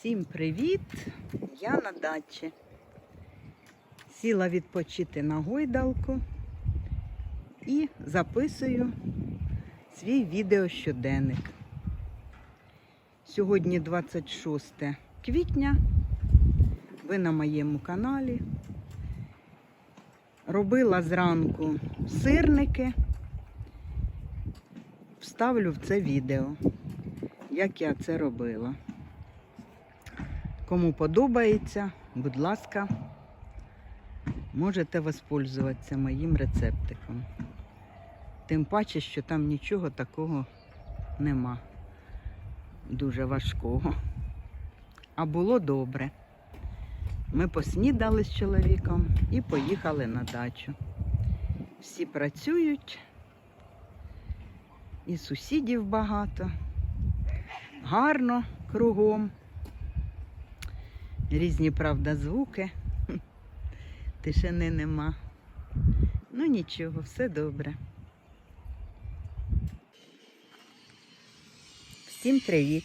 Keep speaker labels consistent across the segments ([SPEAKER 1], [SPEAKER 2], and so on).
[SPEAKER 1] Всім привіт! Я на дачі. Сіла відпочити на гойдалку і записую свій відеощоденник. Сьогодні 26 квітня. Ви на моєму каналі. Робила зранку сирники. Вставлю в це відео, як я це робила. Кому подобається, будь ласка, можете воспользуватися моїм рецептиком. Тим паче, що там нічого такого нема. Дуже важкого. А було добре. Ми поснідали з чоловіком і поїхали на дачу. Всі працюють, і сусідів багато, гарно кругом. Різні, правда, звуки. Тишини нема. Ну нічого, все добре. Всім привіт.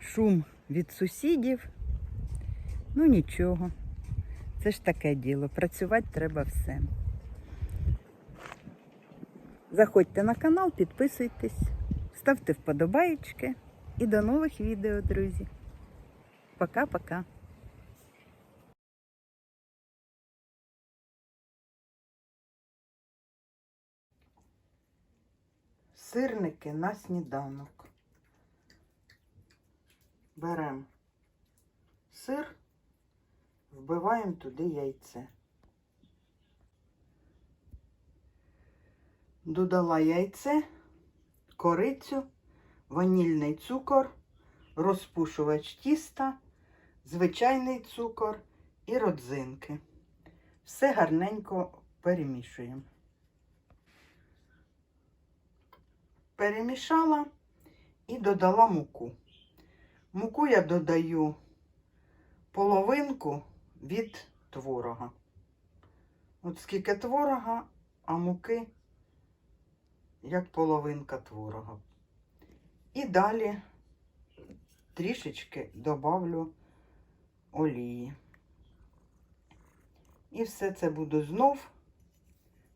[SPEAKER 1] Шум від сусідів. Ну нічого. Це ж таке діло. Працювати треба все. Заходьте на канал, підписуйтесь, ставте вподобаєчки і до нових відео, друзі. Пока-пока. Сирники на сніданок. Беремо сир, вбиваємо туди яйце. Додала яйце, корицю, ванільний цукор, розпушувач тіста, звичайний цукор і родзинки. Все гарненько перемішуємо. Перемішала і додала муку. Муку я додаю половинку від творога. От скільки творога, а муки як половинка творога. І далі трішечки добавлю олії. І все це буду знов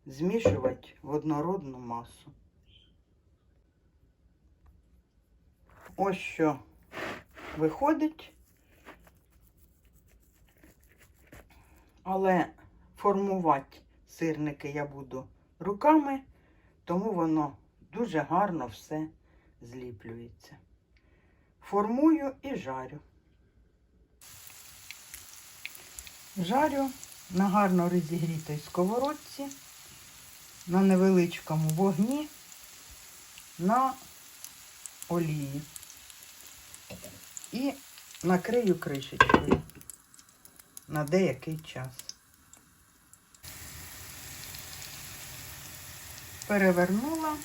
[SPEAKER 1] змішувати в однородну масу. Ось що виходить. Але формувати сирники я буду руками, тому воно дуже гарно все зліплюється. Формую і жарю. Жарю на гарно розігрітій сковородці, на невеличкому вогні, на олії. І накрию кришечкою на деякий час. Перевернула.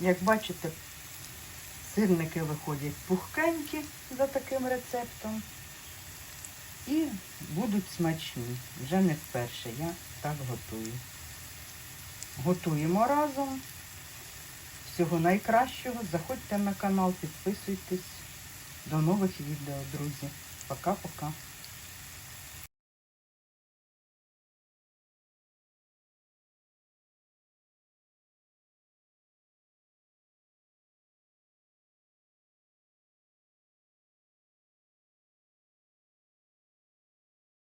[SPEAKER 1] Як бачите, сирники виходять пухкенькі за таким рецептом. І будуть смачні. Вже не вперше я так готую. Готуємо разом. Всього найкращого. Заходьте на канал, підписуйтесь. До нових відео, друзі. Пока-пока.